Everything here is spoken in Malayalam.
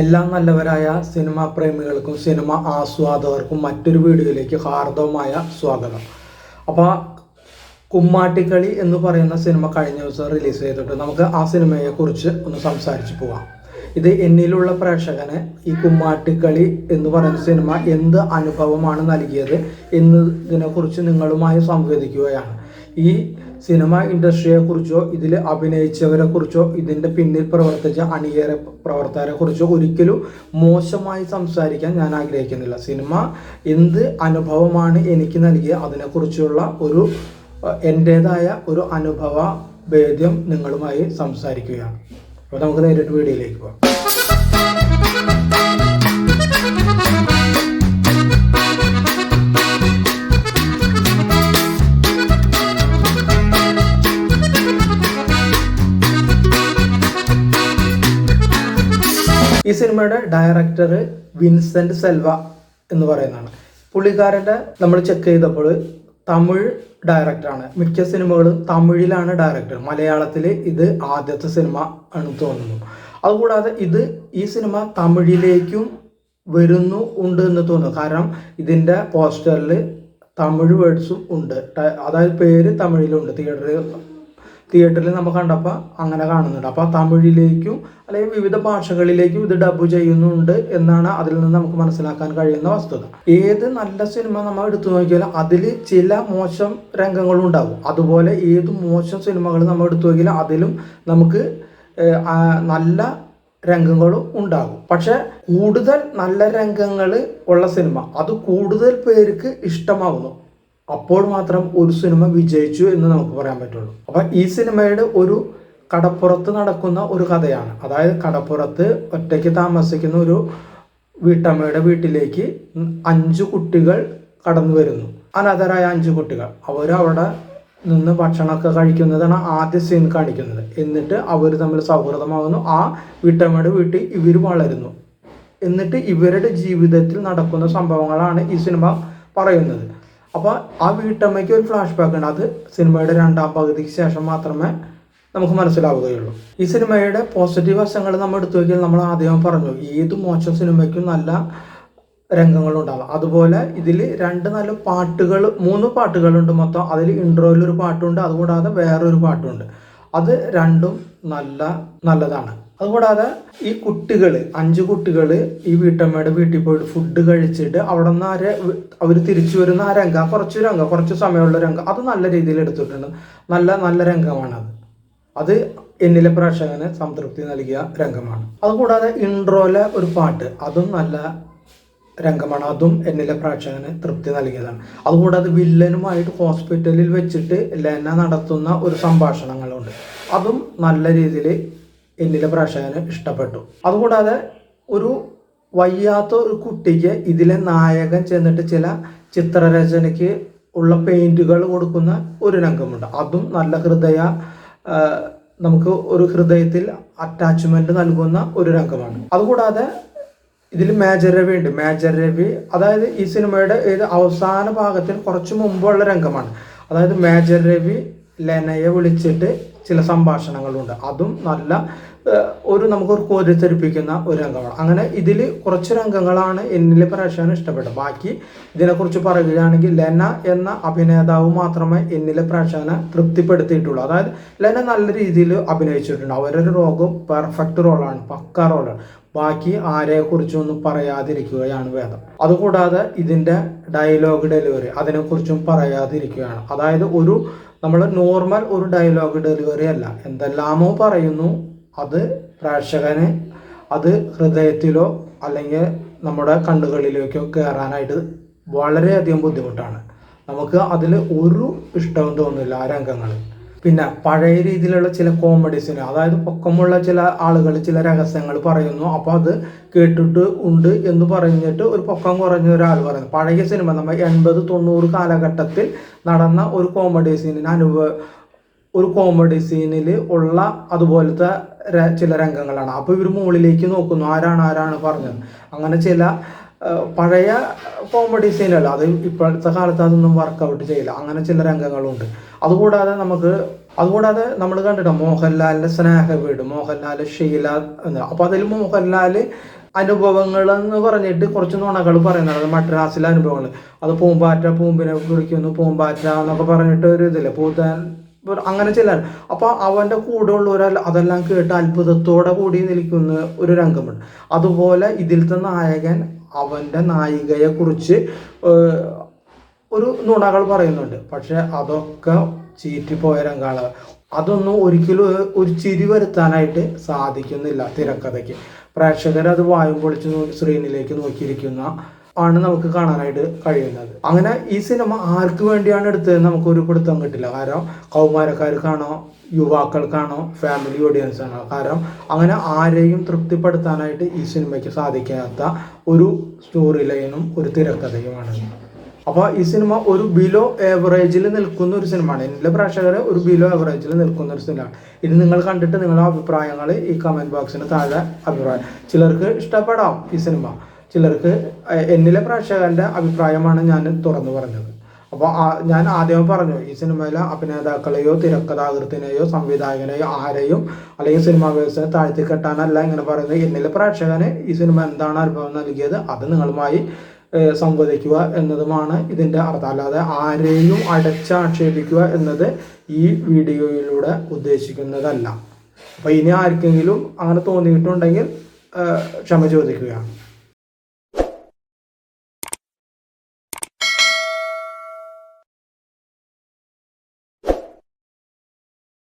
എല്ലാ നല്ലവരായ സിനിമാ പ്രേമികൾക്കും സിനിമ ആസ്വാദകർക്കും മറ്റൊരു വീഡിയോയിലേക്ക് ഹാർദവമായ സ്വാഗതം. അപ്പോൾ കുമ്മാട്ടിക്കളി എന്ന് പറയുന്ന സിനിമ കഴിഞ്ഞ ദിവസം റിലീസ് ചെയ്തിട്ട് നമുക്ക് ആ സിനിമയെക്കുറിച്ച് ഒന്ന് സംസാരിച്ചു പോവാം. ഇത് എന്നിലുള്ള പ്രേക്ഷകന് ഈ കുമ്മാട്ടിക്കളി എന്ന് പറയുന്ന സിനിമ എന്ത് അനുഭവമാണ് നൽകിയത് എന്നതിനെക്കുറിച്ച് നിങ്ങളുമായി സംവദിക്കുകയാണ്. ഈ സിനിമ ഇൻഡസ്ട്രിയെ കുറിച്ചോ ഇതിൽ അഭിനയിച്ചവരെ കുറിച്ചോ ഇതിന്റെ പിന്നിൽ പ്രവർത്തിച്ച അണിയറ പ്രവർത്തകരെ കുറിച്ചോ ഒരിക്കലും മോശമായി സംസാരിക്കാൻ ഞാൻ ആഗ്രഹിക്കുന്നില്ല. സിനിമ എന്ത് അനുഭവമാണ് എനിക്ക് നൽകിയ അതിനെക്കുറിച്ചുള്ള ഒരു എന്റേതായ ഒരു അനുഭവ ഭേദ്യം നിങ്ങളുമായി സംസാരിക്കുകയാണ്. അപ്പോൾ നമുക്ക് നേരിട്ട് വീഡിയോയിലേക്ക് പോകാം. ഈ സിനിമയുടെ ഡയറക്ടർ വിൻസെന്റ് സെൽവ എന്ന് പറയുന്നതാണ്. പുള്ളിക്കാരന്റെ നമ്മൾ ചെക്ക് ചെയ്തപ്പോൾ തമിഴ് ഡയറക്ടറാണ് മിക്ക സിനിമകളും തമിഴിലാണ് ഡയറക്ടർ മലയാളത്തിൽ ഇത് ആദ്യത്തെ സിനിമ ആണ് തോന്നുന്നു. അതുകൂടാതെ ഇത് ഈ സിനിമ തമിഴിലേക്കും വരുന്നു ഉണ്ട് എന്ന് തോന്നുന്നു. കാരണം ഇതിന്റെ പോസ്റ്ററിൽ തമിഴ് വേർഡ്സും ഉണ്ട്. അതായത് പേര് തമിഴിലുണ്ട്. തിയേറ്ററിൽ തിയേറ്ററിൽ നമ്മൾ കണ്ടപ്പോൾ അങ്ങനെ കാണുന്നുണ്ട്. അപ്പോൾ തമിഴിലേക്കും അല്ലെങ്കിൽ വിവിധ ഭാഷകളിലേക്കും ഇത് ഡബ് ചെയ്യുന്നുണ്ട് എന്നാണ് അതിൽ നിന്ന് നമുക്ക് മനസ്സിലാക്കാൻ കഴിയുന്ന വസ്തുത. ഏത് നല്ല സിനിമ നമ്മൾ എടുത്തു നോക്കിയാലും അതിൽ ചില മോശം രംഗങ്ങളും ഉണ്ടാകും അതുപോലെ ഏത് മോശം സിനിമകൾ നമ്മൾ എടുത്തു നോക്കിയാലും അതിലും നമുക്ക് നല്ല രംഗങ്ങളും ഉണ്ടാകും. പക്ഷെ കൂടുതൽ നല്ല രംഗങ്ങൾ ഉള്ള സിനിമ അത് കൂടുതൽ പേർക്ക് ഇഷ്ടമാകുന്നു അപ്പോൾ മാത്രം ഒരു സിനിമ വിജയിച്ചു എന്ന് നമുക്ക് പറയാൻ പറ്റുള്ളൂ. അപ്പൊ ഈ സിനിമയുടെ ഒരു കടപ്പുറത്ത് നടക്കുന്ന ഒരു കഥയാണ്. അതായത് കടപ്പുറത്ത് ഒറ്റയ്ക്ക് താമസിക്കുന്ന ഒരു വീട്ടമ്മയുടെ വീട്ടിലേക്ക് അഞ്ച് കുട്ടികൾ കടന്നു വരുന്നു. അനാഥരായ അഞ്ച് കുട്ടികൾ. അവർ അവിടെ നിന്ന് ഭക്ഷണമൊക്കെ കഴിക്കുന്നതാണ് ആദ്യ സീൻ കാണിക്കുന്നത്. എന്നിട്ട് അവർ തമ്മിൽ സൗഹൃദമാകുന്നു. ആ വീട്ടമ്മയുടെ വീട്ടിൽ ഇവർ വളരുന്നു. എന്നിട്ട് ഇവരുടെ ജീവിതത്തിൽ നടക്കുന്ന സംഭവങ്ങളാണ് ഈ സിനിമ പറയുന്നത്. അപ്പോൾ ആ വീട്ടമ്മയ്ക്ക് ഒരു ഫ്ലാഷ് ബാക്ക് ഉണ്ട്. അത് സിനിമയുടെ രണ്ടാം പകുതിക്ക് ശേഷം മാത്രമേ നമുക്ക് മനസ്സിലാവുകയുള്ളൂ. ഈ സിനിമയുടെ പോസിറ്റീവ് വശങ്ങൾ നമ്മൾ എടുത്തു നോക്കിയാൽ നമ്മൾ ആദ്യം പറഞ്ഞു ഏത് മോശം സിനിമയ്ക്കും നല്ല രംഗങ്ങളുണ്ടാവാം. അതുപോലെ ഇതിൽ രണ്ട് നല്ല പാട്ടുകൾ മൂന്ന് പാട്ടുകളുണ്ട് മൊത്തം. അതിൽ ഇൻട്രോയിൽ ഒരു പാട്ടുണ്ട് അതുകൂടാതെ വേറൊരു പാട്ടുണ്ട്. അത് രണ്ടും നല്ല നല്ലതാണ്. അതുകൂടാതെ ഈ കുട്ടികൾ അഞ്ച് കുട്ടികൾ ഈ വീട്ടമ്മയുടെ വീട്ടിൽ പോയിട്ട് ഫുഡ് കഴിച്ചിട്ട് അവിടെ നിന്ന് ആരെ അവർ തിരിച്ചു വരുന്ന ആ രംഗം കുറച്ച് രംഗം കുറച്ച് സമയമുള്ള രംഗം അത് നല്ല രീതിയിൽ എടുത്തിട്ടുണ്ട്. നല്ല നല്ല രംഗമാണ് അത്. അത് എന്നിലെ പ്രേക്ഷകന് സംതൃപ്തി നൽകിയ രംഗമാണ്. അതുകൂടാതെ ഇൻട്രോയിലെ ഒരു പാട്ട് അതും നല്ല രംഗമാണ്. അതും എന്നിലെ പ്രേക്ഷകന് തൃപ്തി നൽകിയതാണ്. അതുകൂടാതെ വില്ലനുമായിട്ട് ഹോസ്പിറ്റലിൽ വെച്ചിട്ട് ലെന നടത്തുന്ന ഒരു സംഭാഷണങ്ങളുണ്ട്. അതും നല്ല രീതിയിൽ എന്നിലെ പ്രേക്ഷകന് ഇഷ്ടപ്പെട്ടു. അതുകൂടാതെ ഒരു വയ്യാത്ത ഒരു കുട്ടിക്ക് ഇതിലെ നായകൻ ചെന്നിട്ട് ചില ചിത്രരചനയ്ക്ക് ഉള്ള പെയിന്റുകൾ കൊടുക്കുന്ന ഒരു രംഗമുണ്ട്. അതും നല്ല ഹൃദയ നമുക്ക് ഒരു ഹൃദയത്തിൽ അറ്റാച്ച്മെന്റ് നൽകുന്ന ഒരു രംഗമാണ്. അതുകൂടാതെ ഇതിൽ മേജർ രവി ഉണ്ട്. മേജർ രവി അതായത് ഈ സിനിമയുടെ ഏത് അവസാന ഭാഗത്തിന് കുറച്ച് മുമ്പുള്ള രംഗമാണ്. അതായത് മേജർ രവി ലെനയെ വിളിച്ചിട്ട് ചില സംഭാഷണങ്ങളുണ്ട്. അതും നല്ല ഒരു നമുക്ക് ഒരു കോരിത്തെരിപ്പിക്കുന്ന ഒരു രംഗമാണ് അങ്ങനെ ഇതിൽ കുറച്ച് രംഗങ്ങളാണ് എന്നിലെ പ്രേക്ഷകന് ഇഷ്ടപ്പെട്ടത്. ബാക്കി ഇതിനെക്കുറിച്ച് പറയുകയാണെങ്കിൽ ലെന എന്ന അഭിനേതാവ് മാത്രമേ എന്നിലെ പ്രേക്ഷകനെ തൃപ്തിപ്പെടുത്തിയിട്ടുള്ളൂ. അതായത് ലെന നല്ല രീതിയിൽ അഭിനയിച്ചിട്ടുണ്ട്. അവരൊരു രോഗം പെർഫെക്റ്റ് റോളാണ് പക്ക റോളാണ്. ബാക്കി ആരെക്കുറിച്ചൊന്നും പറയാതിരിക്കുകയാണ് വേദം. അതുകൂടാതെ ഇതിന്റെ ഡയലോഗ് ഡെലിവറി അതിനെക്കുറിച്ചും പറയാതിരിക്കുകയാണ്. അതായത് ഒരു നമ്മൾ നോർമൽ ഒരു ഡയലോഗ് ഡെലിവറി അല്ല. എന്തെല്ലാമോ പറയുന്നു. അത് പ്രേക്ഷകന് അത് ഹൃദയത്തിലോ അല്ലെങ്കിൽ നമ്മുടെ കണ്ണുകളിലേക്കോ കയറാനായിട്ട് വളരെയധികം ബുദ്ധിമുട്ടാണ്. നമുക്ക് അതിൽ ഒരു ഇഷ്ടവും തോന്നില്ല ആ രംഗങ്ങളിൽ പിന്നെ പഴയ രീതിയിലുള്ള ചില കോമഡീസിന് അതായത് പൊക്കമുള്ള ചില ആളുകൾ ചില രഹസ്യങ്ങൾ പറയുന്നു. അപ്പോൾ അത് കേട്ടിട്ട് ഉണ്ട് എന്ന് പറഞ്ഞിട്ട് ഒരു പൊക്കം കുറഞ്ഞ ഒരാൾ പറയുന്നു. പഴയ സിനിമ നമ്മൾ എൺപത് തൊണ്ണൂറ് കാലഘട്ടത്തിൽ നടന്ന ഒരു കോമഡി സീനിന് അനുഭവ ഒരു കോമഡി സീനിൽ ഉള്ള അതുപോലത്തെ ചില രംഗങ്ങളാണ്. അപ്പോൾ ഇവർ മുകളിലേക്ക് നോക്കുന്നു. ആരാണ് ആരാണ് പറഞ്ഞത്? അങ്ങനെ ചില പഴയ കോമഡി സീനല്ല അത് ഇപ്പോഴത്തെ കാലത്ത് അതൊന്നും വർക്കൗട്ട് ചെയ്യില്ല. അങ്ങനെ ചില രംഗങ്ങളുണ്ട്. അതുകൂടാതെ നമുക്ക് അതുകൂടാതെ നമ്മൾ കണ്ടിട്ടോ മോഹൻലാലിന്റെ സ്നേഹ വീട് മോഹൻലാൽ ഷീല എന്ന്. അപ്പൊ അതിൽ മോഹൻലാൽ അനുഭവങ്ങൾ എന്ന് പറഞ്ഞിട്ട് കുറച്ച് നുണകൾ പറയുന്നുണ്ട്. മദ്രാസിലെ അനുഭവങ്ങൾ. അത് പൂമ്പാറ്റ പൂമ്പിനെ വിളിക്കുന്നു പൂമ്പാറ്റ എന്നൊക്കെ പറഞ്ഞിട്ട് ഒരു ഇതില്ലേ പൂത്താൻ അങ്ങനെ ചില അപ്പൊ അവന്റെ കൂടെ ഉള്ളവരല്ല അതെല്ലാം കേട്ട് അത്ഭുതത്തോടെ കൂടി നിൽക്കുന്ന ഒരു രംഗമുണ്ട്. അതുപോലെ ഇതിലത്തെ നായകൻ അവന്റെ നായികയെക്കുറിച്ച് ഒരു നുണകൾ പറയുന്നുണ്ട്. പക്ഷെ അതൊക്കെ ചീറ്റിപ്പോയ രംഗാണ് അതൊന്നും ഒരിക്കലും ഒരു ചിരി വരുത്താനായിട്ട് സാധിക്കുന്നില്ല തിരക്കഥയ്ക്ക്. പ്രേക്ഷകർ അത് വായും പൊളിച്ച് സ്ക്രീനിലേക്ക് നോക്കിയിരിക്കുന്ന ആണ് നമുക്ക് കാണാനായിട്ട് കഴിയുന്നത്. അങ്ങനെ ഈ സിനിമ ആർക്ക് വേണ്ടിയാണ് എടുത്തതെന്ന് നമുക്കൊരു പിടുത്തം കിട്ടില്ല. കാരണം കൗമാരക്കാർക്കാണോ യുവാക്കൾക്കാണോ ഫാമിലി ഓഡിയൻസ് ആണോ? കാരണം അങ്ങനെ ആരെയും തൃപ്തിപ്പെടുത്താനായിട്ട് ഈ സിനിമയ്ക്ക് സാധിക്കാത്ത ഒരു സ്റ്റോറി ലൈനും ഒരു തിരക്കഥയുമാണ്. അപ്പോൾ ഈ സിനിമ ഒരു ബിലോ ഏവറേജിൽ നിൽക്കുന്ന ഒരു സിനിമയാണ്. എന്റെ പ്രേക്ഷകരെ ഒരു ബിലോ ഏവറേജിൽ നിൽക്കുന്ന ഒരു സിനിമയാണ്. ഇത് നിങ്ങൾ കണ്ടിട്ട് നിങ്ങളുടെ അഭിപ്രായങ്ങൾ ഈ കമന്റ് ബോക്സിന് താഴെ അഭിപ്രായം. ചിലർക്ക് ഇഷ്ടപ്പെടാം ഈ സിനിമ. ചിലർക്ക് എന്നിലെ പ്രേക്ഷകന്റെ അഭിപ്രായമാണ് ഞാൻ തുറന്നു പറഞ്ഞത്. അപ്പോൾ ഞാൻ ആദ്യം പറഞ്ഞു ഈ സിനിമയിലെ അഭിനേതാക്കളെയോ തിരക്കഥാകൃത്തിനെയോ സംവിധായകനെയോ ആരെയും അല്ലെങ്കിൽ സിനിമാ വ്യവസായം താഴ്ത്തി കെട്ടാനല്ല ഇങ്ങനെ പറയുന്നത്. എന്നിലെ പ്രേക്ഷകന് ഈ സിനിമ എന്താണ് അനുഭവം നൽകിയത് അത് നിങ്ങളുമായി സംവദിക്കുക എന്നതുമാണ് ഇതിന്റെ അർത്ഥം. അല്ലാതെ ആരെയും അടച്ചാക്ഷേപിക്കുക എന്നത് ഈ വീഡിയോയിലൂടെ ഉദ്ദേശിക്കുന്നതല്ല. അപ്പോൾ ഇനി ആർക്കെങ്കിലും അങ്ങനെ തോന്നിയിട്ടുണ്ടെങ്കിൽ ക്ഷമ ചോദിക്കുകയാണ്.